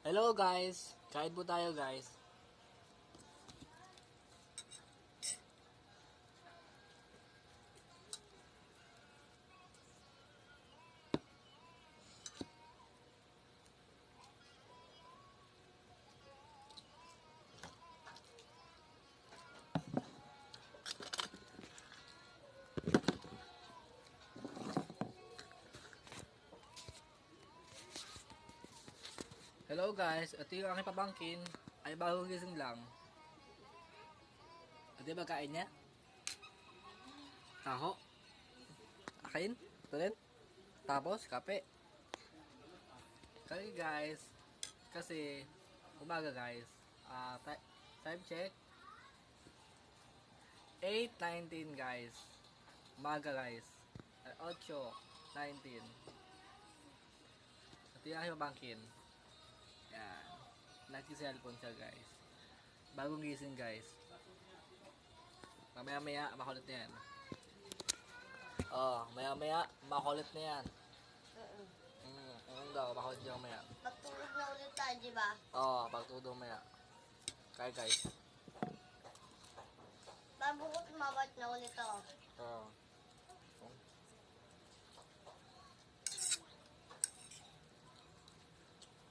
Hello guys! Kain po tayo guys. Hello guys, ito yung aking pabangkin. Ay bagong gising lang. Ito ba kain niya? Taho. Akain? Ito rin? Tapos, kape. Kaya guys, kasi umaga guys, ti- time check. 8.19 guys. Umaga guys. Ay, 8.19. Ito yung aking pabangkin. Yan. Nagsi-cellphone siya, guys. Bagong gising, guys. Mamaya-maya, makulit na yan. Oh, maya-maya, makulit na yan. Mm, ano daw, makulit siya mamaya. Magtulog na ulit tayo, di ba? Oh, pagtudong maya. Kaya, guys. Babukot mabot na ulit ako. Oh.